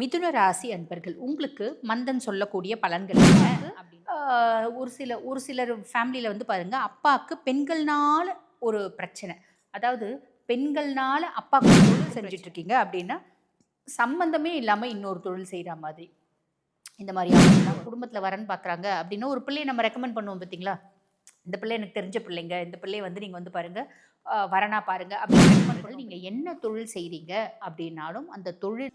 மிதுன ராசி அன்பர்கள் உங்களுக்கு மந்தன் சொல்லக்கூடிய பலன்கள் ஒரு சில ஒரு சிலர் ஃபேமிலியில் வந்து பாருங்க அப்பாவுக்கு பெண்கள்னால ஒரு பிரச்சனை. அதாவது பெண்கள்னால அப்பாவுக்கு தொழில் செஞ்சுட்டு இருக்கீங்க அப்படின்னா சம்பந்தமே இல்லாமல் இன்னொரு தொழில் செய்கிற மாதிரி. இந்த மாதிரி குடும்பத்தில் வரன்னு பார்க்குறாங்க அப்படின்னா ஒரு பிள்ளையை நம்ம ரெக்கமெண்ட் பண்ணுவோம் பார்த்தீங்களா இந்த பிள்ளை எனக்கு தெரிஞ்ச பிள்ளைங்க இந்த பிள்ளையை வந்து நீங்கள் வந்து பாருங்க ஆஹ் வரனா பாருங்க. அப்படின்னு நீங்கள் என்ன தொழில் செய்கிறீங்க அப்படின்னாலும் அந்த தொழில்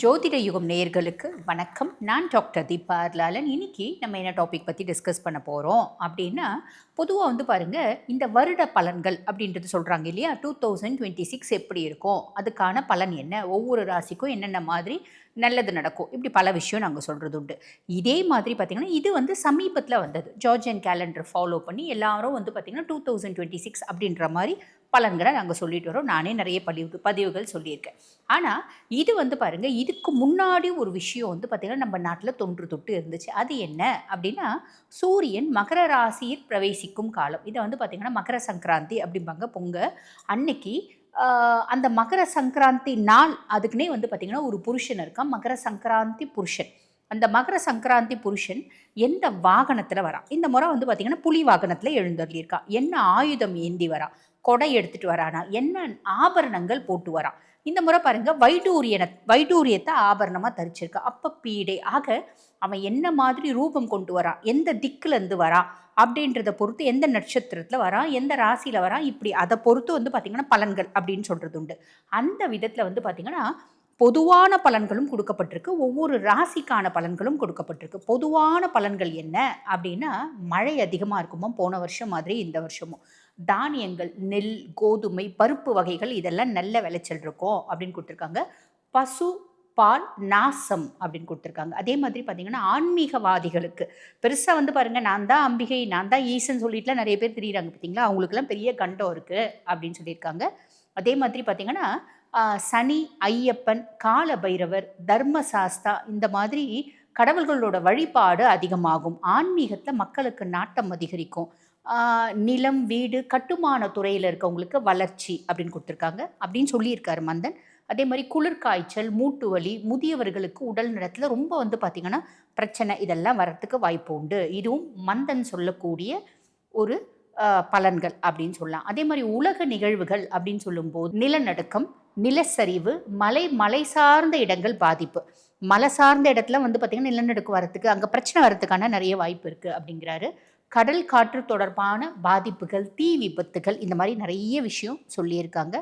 ஜோதிட யுகம் நேயர்களுக்கு வணக்கம். நான் டாக்டர் தீபா அர்லாலன். இன்னைக்கு நம்ம என்ன டாபிக் பற்றி டிஸ்கஸ் பண்ண போகிறோம் அப்படின்னா பொதுவாக வந்து பாருங்கள் இந்த வருட பலன்கள் அப்படின்றது சொல்கிறாங்க இல்லையா? டூ தௌசண்ட் டுவெண்ட்டி சிக்ஸ் எப்படி இருக்கும்? அதுக்கான பலன் என்ன? ஒவ்வொரு ராசிக்கும் என்னென்ன மாதிரி நல்லது நடக்கும்? இப்படி பல விஷயம் நாங்கள் சொல்கிறது உண்டு. இதே மாதிரி பார்த்திங்கன்னா இது வந்து சமீபத்தில் வந்தது. ஜார்ஜியன் கேலண்டர் ஃபாலோ பண்ணி எல்லாரும் வந்து பார்த்திங்கன்னா டூ தௌசண்ட் டுவெண்ட்டி சிக்ஸ் அப்படின்ற மாதிரி பலன்களை நாங்கள் சொல்லிட்டு வரோம். நானே நிறைய பதிவு பதிவுகள் சொல்லியிருக்கேன். ஆனால் இது வந்து பாருங்கள் இதுக்கு முன்னாடி ஒரு விஷயம் வந்து பார்த்திங்கன்னா நம்ம நாட்டில் தொன்று தொட்டு இருந்துச்சு. அது என்ன அப்படின்னா சூரியன் மகர ராசியில் பிரவேசிக்கும் காலம். இதை வந்து பார்த்திங்கன்னா மகர சங்கராந்தி அப்படிம்பாங்க. பொங்க அன்னைக்கு அந்த மகர சங்கராந்தி நாள் அதுக்குன்னே வந்து பார்த்திங்கன்னா ஒரு புருஷன் இருக்கான். மகர சங்கராந்தி புருஷன். அந்த மகர சங்கராந்தி புருஷன் எந்த வாகனத்தில் வரான்? இந்த முறை வந்து பார்த்திங்கன்னா புலி வாகனத்தில் எழுந்தருளியிருக்கான். என்ன ஆயுதம் ஏந்தி வரான்? கொடை எடுத்துட்டு வரானா? என்ன ஆபரணங்கள் போட்டு வரான்? இந்த முறை பாருங்க வைடூரியனை வைடூரியத்தை ஆபரணமாக தரிச்சிருக்கா. அப்போ பீடை. ஆக அவன் என்ன மாதிரி ரூபம் கொண்டு வரான்? எந்த திக்குலேருந்து வரான்? அப்படின்றத பொறுத்து எந்த நட்சத்திரத்தில் வரான்? எந்த ராசியில் வரான்? இப்படி. அதை பொறுத்து வந்து பார்த்திங்கன்னா பலன்கள் அப்படின்னு சொல்கிறது உண்டு. அந்த விதத்தில் வந்து பார்த்திங்கன்னா பொதுவான பலன்களும் கொடுக்கப்பட்டிருக்கு. ஒவ்வொரு ராசிக்கான பலன்களும் கொடுக்கப்பட்டிருக்கு. பொதுவான பலன்கள் என்ன? அப்படின்னா மழை அதிகமாக இருக்குமோ போன வருஷம் மாதிரி இந்த வருஷமும். தானியங்கள் நெல் கோதுமை பருப்பு வகைகள் இதெல்லாம் நல்ல விளைச்சல் இருக்கும் அப்படின்னு கொடுத்துருக்காங்க. பசு பால் நாசம் அப்படின்னு கொடுத்துருக்காங்க. அதே மாதிரி பார்த்தீங்கன்னா ஆன்மீகவாதிகளுக்கு. பெருசாக வந்து பாருங்கள் நான் தான் அம்பிகை நான் தான் ஈசன் சொல்லிட்டுலாம் நிறைய பேர் தெரியுறாங்க பார்த்தீங்களா அவங்களுக்குலாம் பெரிய கண்டம் இருக்குது அப்படின்னு சொல்லியிருக்காங்க. அதே மாதிரி பார்த்தீங்கன்னா சனி ஐயப்பன் கால பைரவர் தர்மசாஸ்தா இந்த மாதிரி கடவுள்களோட வழிபாடு அதிகமாகும். ஆன்மீகத்தில் மக்களுக்கு நாட்டம் அதிகரிக்கும். நிலம் வீடு கட்டுமான துறையில் இருக்கவங்களுக்கு வளர்ச்சி அப்படின்னு கொடுத்துருக்காங்க. அப்படின்னு சொல்லியிருக்காரு மந்தன். அதே மாதிரி குளிர்காய்ச்சல் மூட்டு வலி முதியவர்களுக்கு உடல் நலத்தில் ரொம்ப வந்து பார்த்திங்கன்னா பிரச்சனை இதெல்லாம் வரத்துக்கு வாய்ப்பு உண்டு. இதுவும் மந்தன் சொல்லக்கூடிய ஒரு பலன்கள் அப்படின்னு சொல்லலாம். அதே மாதிரி உலக நிகழ்வுகள் அப்படின்னு சொல்லும்போது நிலநடுக்கம் நிலச்சரிவு மலை மலை சார்ந்த இடங்கள் பாதிப்பு. மலை சார்ந்த இடத்துல வந்து பார்த்திங்கன்னா நிலநடுக்கம் வரத்துக்கு அங்கே பிரச்சனை வரத்துக்கான நிறைய வாய்ப்பு இருக்குது அப்படிங்கிறாரு. கடல் காற்று தொடர்பான பாதிப்புகள் தீ விபத்துகள் இந்த மாதிரி நிறைய விஷயம் சொல்லியிருக்காங்க.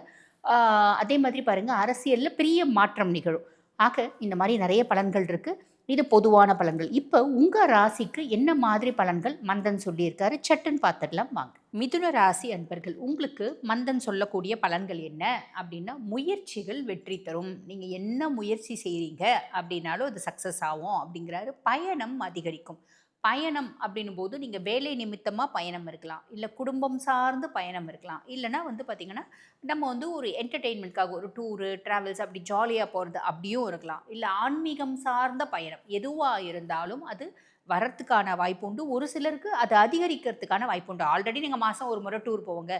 அதே மாதிரி பாருங்கள் அரசியலில் பெரிய மாற்றம் நிகழும். ஆக இந்த மாதிரி நிறைய பலன்கள் இருக்குது இது பொதுவான பலன்கள். இப்போ உங்கள் ராசிக்கு என்ன மாதிரி பலன்கள் மந்தன் சொல்லியிருக்காரு? சட்டுன்னு பார்த்துடலாம் வாங்க. மிதுன ராசி அன்பர்கள் உங்களுக்கு மந்தன் சொல்லக்கூடிய பலன்கள் என்ன? அப்படின்னா முயற்சிகள் வெற்றி தரும். நீங்கள் என்ன முயற்சி செய்கிறீங்க அப்படின்னாலும் அது சக்ஸஸ் ஆகும் அப்படிங்கிறாரு. பயணம் அதிகரிக்கும். பயணம் அப்படின்னும் போது நீங்கள் வேலை நிமித்தமாக பயணம் இருக்கலாம். இல்லை குடும்பம் சார்ந்து பயணம் இருக்கலாம். இல்லைன்னா வந்து பார்த்திங்கன்னா நம்ம வந்து ஒரு என்டர்டெயின்மெண்ட்காக ஒரு டூரு ட்ராவல்ஸ் அப்படி ஜாலியாக போகிறது அப்படியும் இருக்கலாம். இல்லை ஆன்மீகம் சார்ந்த பயணம் எதுவாக இருந்தாலும் அது வரத்துக்கான வாய்ப்பு உண்டு. ஒரு சிலருக்கு அது அதிகரிக்கிறதுக்கான வாய்ப்பு உண்டு. ஆல்ரெடி நீங்கள் மாதம் ஒரு முறை டூர் போவோங்க.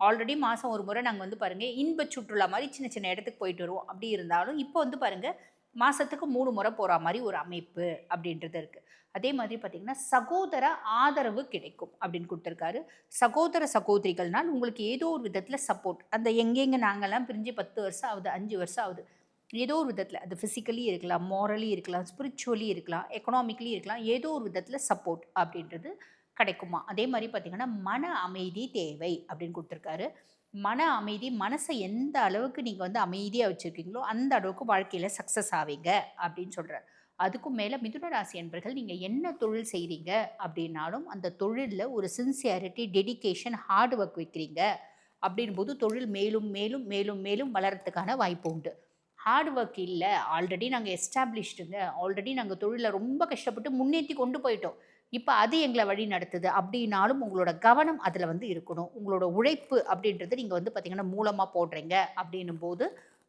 ஆல்ரெடி மாதம் ஒரு முறை நாங்கள் வந்து பாருங்கள் இன்ப சுற்றுலா மாதிரி சின்ன சின்ன இடத்துக்கு போயிட்டு வருவோம். அப்படி இருந்தாலும் இப்போ வந்து பாருங்கள் மாதத்துக்கு மூணு முறை போகிற மாதிரி ஒரு அமைப்பு அப்படின்றது இருக்குது அதே மாதிரி பார்த்திங்கன்னா சகோதர ஆதரவு கிடைக்கும் அப்படின்னு கொடுத்துருக்காரு. சகோதர சகோதரிகள்னால் உங்களுக்கு ஏதோ ஒரு விதத்தில் சப்போர்ட் அந்த எங்கெங்கே நாங்கள்லாம் பிரிஞ்சு பத்து வருஷம் ஆகுது அஞ்சு வருஷம் ஆகுது. ஏதோ ஒரு விதத்தில் அது ஃபிசிக்கலி இருக்கலாம் மாரலி இருக்கலாம் ஸ்பிரிச்சுவலி இருக்கலாம் எக்கனாமிக்கலி இருக்கலாம் ஏதோ ஒரு விதத்தில் சப்போர்ட் அப்படின்றது கிடைக்குமா? அதே மாதிரி பார்த்திங்கன்னா மன அமைதி தேவை அப்படின்னு கொடுத்துருக்காரு. மன அமைதி மனசை எந்த அளவுக்கு நீங்கள் வந்து அமைதியாக வச்சுருக்கீங்களோ அந்த அளவுக்கு வாழ்க்கையில் சக்ஸஸ் ஆவீங்க அப்படின்னு சொல்கிறார் அதுக்கும் மேலே மிதுன ராசி என்பர்கள் நீங்கள் என்ன தொழில் செய்கிறீங்க அப்படின்னாலும் அந்த தொழிலில் ஒரு சின்சியாரிட்டி டெடிகேஷன் ஹார்ட் ஒர்க் வைக்கிறீங்க அப்படின்போது தொழில் மேலும் மேலும் மேலும் மேலும் வளர்கிறதுக்கான வாய்ப்பு உண்டு. ஹார்ட் ஒர்க் இல்லை. ஆல்ரெடி நாங்கள் எஸ்டாப்ளிஷ்டுங்க ஆல்ரெடி நாங்கள் தொழிலை ரொம்ப கஷ்டப்பட்டு முன்னேற்றி கொண்டு போயிட்டோம். இப்போ அது எங்களை வழி நடத்துது அப்படின்னாலும் உங்களோட கவனம் அதில் வந்து இருக்கணும். உங்களோட உழைப்பு அப்படின்றது நீங்கள் வந்து பார்த்திங்கன்னா மூலமாக போடுறீங்க அப்படின்னும் போது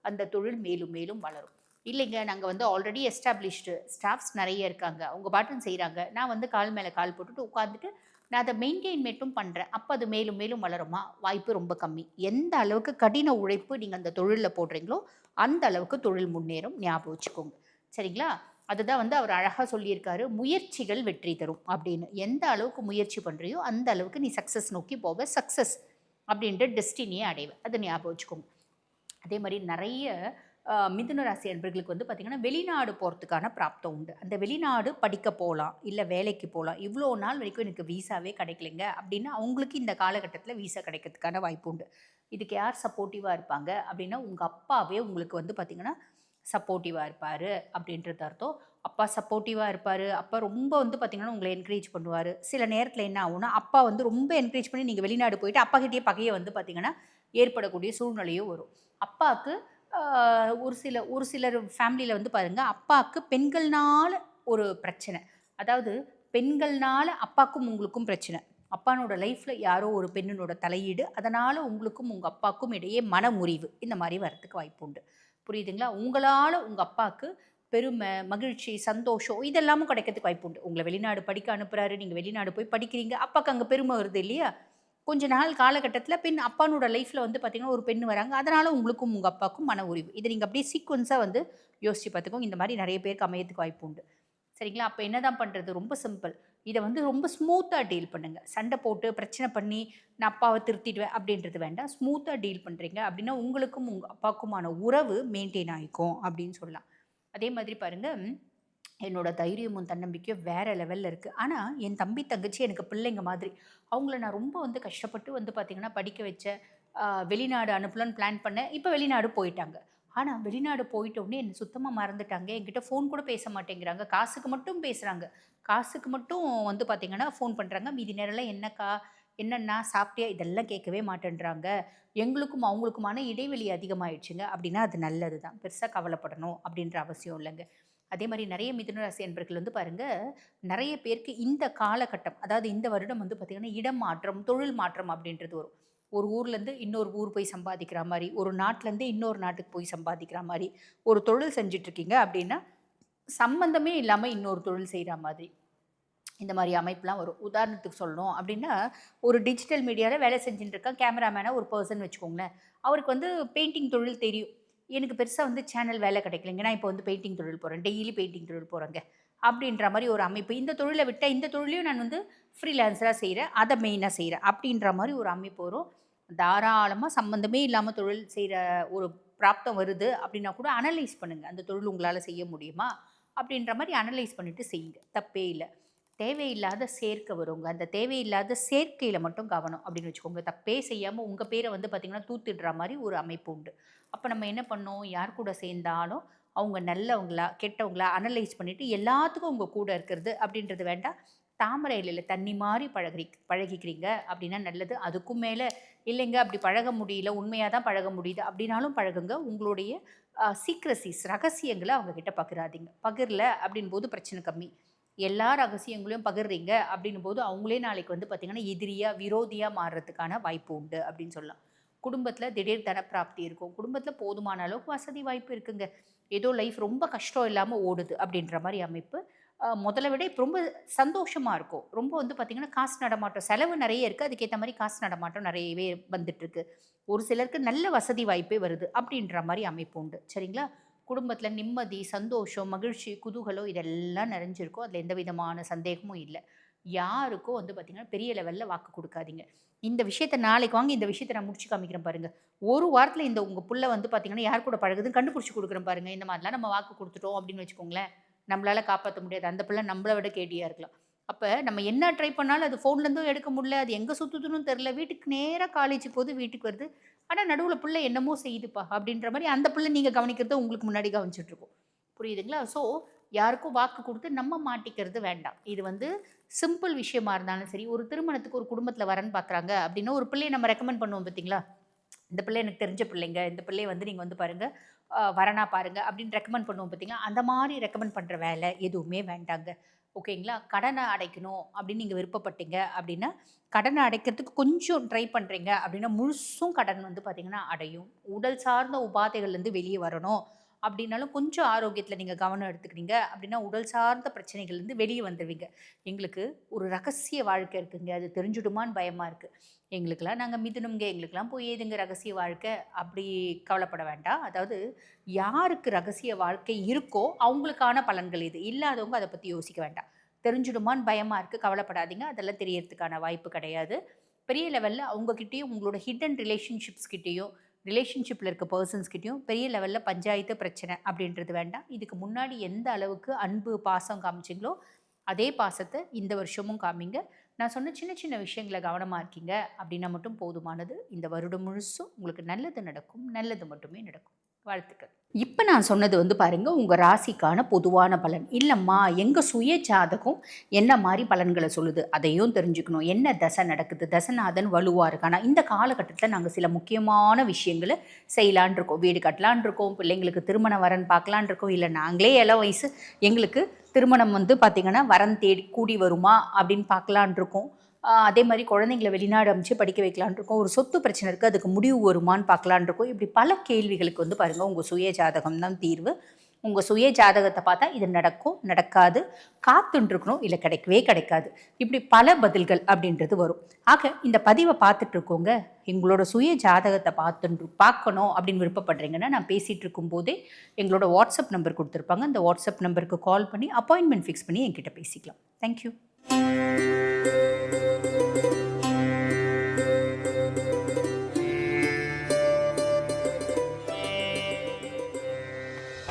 அந்த தொழில் மேலும் மேலும் வளரும். இல்லைங்க நாங்கள் வந்து ஆல்ரெடி எஸ்டாப்ளிஷ்டு ஸ்டாஃப்ஸ் நிறைய இருக்காங்க. அவங்க பாட்டன் செய்கிறாங்க நான் வந்து கால் மேலே கால் போட்டுட்டு உட்காந்துட்டு நான் அதை மெயின்டைன் மட்டும் பண்ணுறேன் அப்போ அது மேலும் மேலும் வளருமா? வாய்ப்பு ரொம்ப கம்மி. எந்த அளவுக்கு கடின உழைப்பு நீங்கள் அந்த தொழிலில் போடுறீங்களோ அந்த அளவுக்கு தொழில் முன்னேறும். ஞாபகம் வச்சுக்கோங்க. சரிங்களா? அதுதான் வந்து அவர் அழகாக சொல்லியிருக்காரு. முயற்சிகள் வெற்றி தரும் அப்படின்னு. எந்த அளவுக்கு முயற்சி பண்ணுறியோ அந்த அளவுக்கு நீ சக்ஸஸ் நோக்கி போவ. சக்ஸஸ் அப்படின்ற டெஸ்டினியை அடைவ. அதை ஞாபகம் வச்சுக்கோங்க. அதே மாதிரி நிறைய மிதுன ராசி அன்பர்களுக்கு வந்து பார்த்திங்கன்னா வெளிநாடு போகிறதுக்கான பிராப்தம் உண்டு. அந்த வெளிநாடு படிக்க போகலாம் இல்லை வேலைக்கு போகலாம் இவ்வளோ நாள் வரைக்கும் எனக்கு வீசாவே கிடைக்கலைங்க. அப்படின்னா அவங்களுக்கு இந்த காலகட்டத்தில் வீசா கிடைக்கிறதுக்கான வாய்ப்பு உண்டு. இதுக்கு யார் சப்போர்ட்டிவாக இருப்பாங்க? அப்படின்னா உங்கள் அப்பாவே உங்களுக்கு வந்து பார்த்திங்கன்னா சப்போர்ட்டிவாக இருப்பார் அப்படின்றது அர்த்தம். அப்பா சப்போர்ட்டிவாக இருப்பார். அப்பா ரொம்ப வந்து பார்த்திங்கன்னா உங்களை என்கரேஜ் பண்ணுவார். சில நேரத்தில் என்ன ஆகும்னா அப்பா வந்து ரொம்ப என்கரேஜ் பண்ணி நீங்கள் வெளிநாடு போயிட்டு அப்பா பகையை வந்து பார்த்திங்கன்னா ஏற்படக்கூடிய சூழ்நிலையும் வரும். அப்பாவுக்கு ஒரு சில ஒரு சிலர் ஃபேமிலியில் வந்து பாருங்கள் அப்பாவுக்கு பெண்கள்னால் ஒரு பிரச்சனை. அதாவது பெண்கள்னால் அப்பாக்கும் உங்களுக்கும் பிரச்சனை. அப்பானோட லைஃப்பில் யாரோ ஒரு பெண்ணினோட தலையீடு அதனால் உங்களுக்கும் உங்கள் அப்பாவுக்கும் இடையே மன முறிவு இந்த மாதிரி வரத்துக்கு வாய்ப்பு உண்டு. புரியுதுங்களா? உங்களால் உங்கள் அப்பாவுக்கு பெருமை மகிழ்ச்சி சந்தோஷம் இதெல்லாமும் கிடைக்கிறதுக்கு வாய்ப்பு உண்டு. உங்களை வெளிநாடு படிக்க அனுப்புகிறாரு நீங்கள் வெளிநாடு போய் படிக்கிறீங்க அப்பாவுக்கு அங்கே பெருமை வருது இல்லையா? கொஞ்ச நாள் காலகட்டத்தில் பெண் அப்பானோட லைஃப்பில் வந்து பார்த்திங்கன்னா ஒரு பெண் வராங்க. அதனால் உங்களுக்கும் உங்கள் அப்பாவுக்கும் மன உரிவு. இதை நீங்கள் அப்படியே சீக்வன்ஸாக வந்து யோசிச்சு பார்த்துக்கோங்க இந்த மாதிரி நிறைய பேருக்கு அமையத்துக்கு வாய்ப்பு உண்டு. சரிங்களா? அப்போ என்ன தான் பண்ணுறது ரொம்ப சிம்பிள் இதை வந்து ரொம்ப ஸ்மூத்தாக டீல் பண்ணுங்கள் சண்டை போட்டு பிரச்சனை பண்ணி நான் அப்பாவை திருத்திடுவேன் அப்படின்றது வேண்டாம். ஸ்மூத்தாக டீல் பண்ணுறீங்க அப்படின்னா உங்களுக்கும் உங்கள் அப்பாவுக்குமான உறவு மெயின்டைன் ஆகிக்கும் அப்படின்னு சொல்லலாம். அதே மாதிரி பாருங்கள் என்னோட தைரியமும் தன்னம்பிக்கையும் வேறு லெவலில் இருக்குது ஆனால் என் தம்பி தங்கச்சி எனக்கு பிள்ளைங்க மாதிரி. அவங்கள நான் ரொம்ப வந்து கஷ்டப்பட்டு வந்து பார்த்திங்கன்னா படிக்க வச்ச வெளிநாடு அனுப்பலான்னு பிளான் பண்ணேன் இப்போ வெளிநாடு போயிட்டாங்க. ஆனால் வெளிநாடு போயிட்டோடனே என்னை சுத்தமாக மறந்துட்டாங்க. என்கிட்ட ஃபோன் கூட பேச மாட்டேங்கிறாங்க. காசுக்கு மட்டும் பேசுகிறாங்க காசுக்கு மட்டும் வந்து பார்த்திங்கன்னா ஃபோன் பண்ணுறாங்க மீதி நேரம்லாம் என்னக்கா என்னென்னா சாப்பிட்டியா? இதெல்லாம் கேட்கவே மாட்டேன்றாங்க. எங்களுக்கும் அவங்களுக்குமான இடைவெளி அதிகமாகிடுச்சுங்க அப்படின்னா அது நல்லது தான் பெருசாக கவலைப்படணும் அப்படின்ற அவசியம் இல்லைங்க. அதே மாதிரி நிறைய மிதுன ராசி அன்பர்கள் வந்து பாருங்கள் நிறைய பேருக்கு இந்த காலகட்டம் அதாவது இந்த வருடம் வந்து பார்த்திங்கன்னா இடம் மாற்றம் தொழில் மாற்றம் அப்படின்றது வரும். ஒரு ஊர்லேருந்து இன்னொரு ஊர் போய் சம்பாதிக்கிற மாதிரி ஒரு நாட்டிலேருந்து இன்னொரு நாட்டுக்கு போய் சம்பாதிக்கிற மாதிரி ஒரு தொழில் செஞ்சிட்ருக்கீங்க அப்படின்னா சம்மந்தமே இல்லாமல் இன்னொரு தொழில் செய்கிற மாதிரி இந்த மாதிரி அமைப்புலாம் வரும். உதாரணத்துக்கு சொல்லணும் அப்படின்னா ஒரு டிஜிட்டல் மீடியாவில் வேலை செஞ்சுட்டு இருக்க கேமராமேனாக ஒரு பர்சன் வச்சுக்கோங்களேன். அவருக்கு வந்து பெயிண்டிங் தொழில் தெரியும். எனக்கு பெருசாக வந்து சேனல் வேலை கிடைக்கலைங்க. நான் இப்போ வந்து பெயிண்டிங் தொழில் போகிறேன் டெய்லி பெயிண்டிங் தொழில் போகிறேங்க அப்படின்ற மாதிரி ஒரு அமைப்பு. இந்த தொழிலை விட்டால் இந்த தொழிலையும் நான் வந்து ஃப்ரீலான்சராக செய்கிறேன் அதை மெயினாக செய்கிறேன் அப்படின்ற மாதிரி ஒரு அமைப்பு வரும். தாராளமாக சம்மந்தமே இல்லாமல் தொழில் செய்கிற ஒரு பிராப்தம் வருது அப்படின்னா கூட அனலைஸ் பண்ணுங்கள் அந்த தொழில் உங்களால் செய்ய முடியுமா? அப்படின்ற மாதிரி அனலைஸ் பண்ணிவிட்டு செய்யுங்க. தப்பே இல்லை. தேவையில்லாத சேர்க்கை வருங்க அந்த தேவையில்லாத சேர்க்கையில் மட்டும் கவனம் அப்படின்னு வச்சுக்கோங்க. தப்பே செய்யாமல் உங்கள் பேரை வந்து பார்த்திங்கன்னா தூத்திடுற மாதிரி ஒரு அமைப்பு உண்டு. அப்போ நம்ம என்ன பண்ணோம்? யார் கூட சேர்ந்தாலும் அவங்க நல்லவங்களா கெட்டவங்களா அனலைஸ் பண்ணிவிட்டு எல்லாத்துக்கும் உங்கள் கூட இருக்கிறது அப்படின்றது வேண்டாம். தாமரை இலையில் தண்ணி மாதிரி பழகி பழகிக்கிறீங்க அப்படின்னா நல்லது. அதுக்கும் மேலே இல்லைங்க அப்படி பழக முடியல உண்மையாக தான் பழக முடியுது அப்படின்னாலும் பழகுங்க. உங்களுடைய சீக்ரசிஸ் ரகசியங்களை அவங்கக்கிட்ட பகிராதீங்க. பகிரல அப்படின் போது பிரச்சனை கம்மி. எல்லா ரகசியங்களையும் பகிர்றீங்க அப்படின்னும் போது அவங்களே நாளைக்கு வந்து பார்த்திங்கன்னா எதிரியாக விரோதியாக மாறுறதுக்கான வாய்ப்பு உண்டு அப்படின்னு சொல்லலாம். குடும்பத்தில் திடீர் தனப்பிராப்தி இருக்கும். குடும்பத்தில் போதுமான அளவுக்கு வசதி வாய்ப்பு இருக்குங்க. ஏதோ லைஃப் ரொம்ப கஷ்டம் இல்லாமல் ஓடுது அப்படின்ற மாதிரி அமைப்பு. முதல்ல விட இப்போ ரொம்ப சந்தோஷமாக இருக்கும். ரொம்ப வந்து பார்த்திங்கன்னா காசு நடமாட்டம் செலவு நிறைய இருக்குது அதுக்கேற்ற மாதிரி காசு நடமாட்டம் நிறையவே வந்துட்டுருக்கு ஒரு சிலருக்கு நல்ல வசதி வாய்ப்பே வருது அப்படின்ற மாதிரி அமைப்பு உண்டு. சரிங்களா? குடும்பத்தில் நிம்மதி சந்தோஷம் மகிழ்ச்சி குதூகலம் இதெல்லாம் நிறைஞ்சிருக்கும். அதில் எந்த விதமான சந்தேகமும் இல்லை. யாருக்கும் வந்து பார்த்திங்கன்னா பெரிய லெவலில் வாக்கு கொடுக்காதீங்க. இந்த விஷயத்த நாளைக்கு வாங்க இந்த விஷயத்தை நான் முடிச்சு காமிக்கிறேன் பாருங்கள் ஒரு வாரத்தில் இந்த உங்கள் புள்ள வந்து பார்த்தீங்கன்னா யார் கூட பழகுதுன்னு கண்டுபிடிச்சி கொடுக்குறேன் பாருங்க. இந்த மாதிரிலாம் நம்ம வாக்கு கொடுத்துட்டோம் அப்படின்னு வச்சுக்கோங்களேன். நம்மளால் காப்பாற்ற முடியாது. அந்த பிள்ளை நம்மளை விட கேடியாக இருக்கலாம். அப்போ நம்ம என்ன ட்ரை பண்ணாலும் அது ஃபோன்லேருந்தும் எடுக்க முடியல. அது எங்கே சுற்றுதுன்னு தெரில வீட்டுக்கு நேராக காலேஜ் போது வீட்டுக்கு வருது. ஆனால் நடுவில் பிள்ளை என்னமோ செய்யுதுப்பா அப்படின்ற மாதிரி அந்த பிள்ளை நீங்கள் கவனிக்கிறத உங்களுக்கு முன்னாடி கவனிச்சிட்ருக்கோம். புரியுதுங்களா? ஸோ யாருக்கும் வாக்கு கொடுத்து நம்ம மாட்டிக்கிறது வேண்டாம். இது வந்து சிம்பிள் விஷயமா இருந்தாலும் சரி ஒரு திருமணத்துக்கு ஒரு குடும்பத்தில் வரன்னு பார்க்குறாங்க அப்படின்னா ஒரு பிள்ளையை நம்ம ரெக்கமெண்ட் பண்ணுவோம் பார்த்தீங்களா இந்த பிள்ளை எனக்கு தெரிஞ்ச பிள்ளைங்க இந்த பிள்ளையை வந்து நீங்கள் வந்து பாருங்கள் வரனா பாருங்க அப்படின்னு ரெக்கமெண்ட் பண்ணுவோம் பார்த்தீங்களா அந்த மாதிரி ரெக்கமெண்ட் பண்ணுற வேலை எதுவுமே வேண்டாங்க. ஓகேங்களா? கடனை அடைக்கணும் அப்படின்னு நீங்கள் விருப்பப்பட்டீங்க அப்படின்னா கடனை அடைக்கிறதுக்கு கொஞ்சம் ட்ரை பண்ணுறீங்க அப்படின்னா முழுசும் கடன் வந்து பார்த்திங்கன்னா அடையும். உடல் சார்ந்த உபாதைகள்லேருந்து வெளியே வரணும். அப்படின்னாலும் கொஞ்சம் ஆரோக்கியத்தில் நீங்கள் கவனம் எடுத்துக்கிறீங்க. அப்படின்னா உடல் சார்ந்த பிரச்சனைகள்லேருந்து வெளியே வந்துடுவீங்க எங்களுக்கு ஒரு ரகசிய வாழ்க்கை இருக்குங்க. அது தெரிஞ்சுடுமான்னு பயமாக இருக்குது எங்களுக்கெல்லாம் நாங்கள் மிதுனுங்க எங்களுக்கெல்லாம் போய் ஏதுங்க ரகசிய வாழ்க்கை? அப்படி கவலைப்பட வேண்டாம். அதாவது யாருக்கு ரகசிய வாழ்க்கை இருக்கோ அவங்களுக்கான பலன்கள் இது. இல்லாதவங்க அதை பற்றி யோசிக்க வேண்டாம். தெரிஞ்சுடுமான்னு பயமாக இருக்குது கவலைப்படாதீங்க. அதெல்லாம் தெரியறதுக்கான வாய்ப்பு கிடையாது. பெரிய லெவலில் அவங்கக்கிட்டேயும் உங்களோட ஹிடன் ரிலேஷன்ஷிப்ஸ் கிட்டேயும் ரிலேஷன்ஷிப்பில் இருக்க பர்சன்ஸ்கிட்டையும் பெரிய லெவலில் பஞ்சாயத்து பிரச்சனை அப்படின்றது வேண்டாம். இதுக்கு முன்னாடி எந்த அளவுக்கு அன்பு பாசம் காமிச்சிங்களோ அதே பாசத்தை இந்த வருஷமும் காமிங்க. நான் சொன்ன சின்ன சின்ன விஷயங்களை கவனமாக இருக்கீங்க அப்படின்னா மட்டும் போதுமானது. இந்த வருடம் முழுசும் உங்களுக்கு நல்லது நடக்கும். நல்லது மட்டுமே நடக்கும். வாழ்த்துக்கள். இப்போ நான் சொன்னது வந்து பாருங்கள் உங்கள் ராசிக்கான பொதுவான பலன். இல்லைம்மா எங்கள் சுய ஜாதகம் என்ன மாதிரி பலன்களை சொல்லுது? அதையும் தெரிஞ்சுக்கணும். என்ன தசை நடக்குது? தசநாதன் வலுவாக இருக்கானா. இந்த காலகட்டத்தில் நாங்கள் சில முக்கியமான விஷயங்களை செய்யலான் இருக்கோம். வீடு கட்டலான் இருக்கோம். பிள்ளைங்களுக்கு திருமணம் வரன் பார்க்கலான் இருக்கோம். இல்லை நாங்களே எல்லாம் வயசு. எங்களுக்கு திருமணம் வந்து பார்த்திங்கன்னா வரன் தேடி கூடி வருமா அப்படின்னு பார்க்கலான் இருக்கோம். அதே மாதிரி குழந்தைங்களை வெளிநாடு அமைச்சு படிக்க வைக்கலான் இருக்கோம். ஒரு சொத்து பிரச்சனை இருக்குது அதுக்கு முடிவு வருமான்னு பார்க்கலான் இருக்கோம். இப்படி பல கேள்விகளுக்கு வந்து பாருங்கள் உங்கள் சுய ஜாதகம் தான் தீர்வு. உங்கள் சுய ஜாதகத்தை பார்த்தா இது நடக்கும் நடக்காது. காத்துன்ட்ருக்கணும் இல்லை கிடைக்கவே கிடைக்காது. இப்படி பல பதில்கள் அப்படின்றது வரும். ஆக இந்த பதிவை பார்த்துட்டு இருக்கோங்க. எங்களோட சுய ஜாதகத்தை பார்த்துட்டு பார்க்கணும் அப்படின்னு விருப்பப்படுறீங்கன்னா நான் பேசிகிட்டு இருக்கும்போதே எங்களோட வாட்ஸ்அப் நம்பர் கொடுத்துருப்பாங்க. அந்த வாட்ஸ்அப் நம்பருக்கு கால் பண்ணி அப்பாயின்மெண்ட் ஃபிக்ஸ் பண்ணி என்கிட்ட பேசிக்கலாம். தேங்க்யூ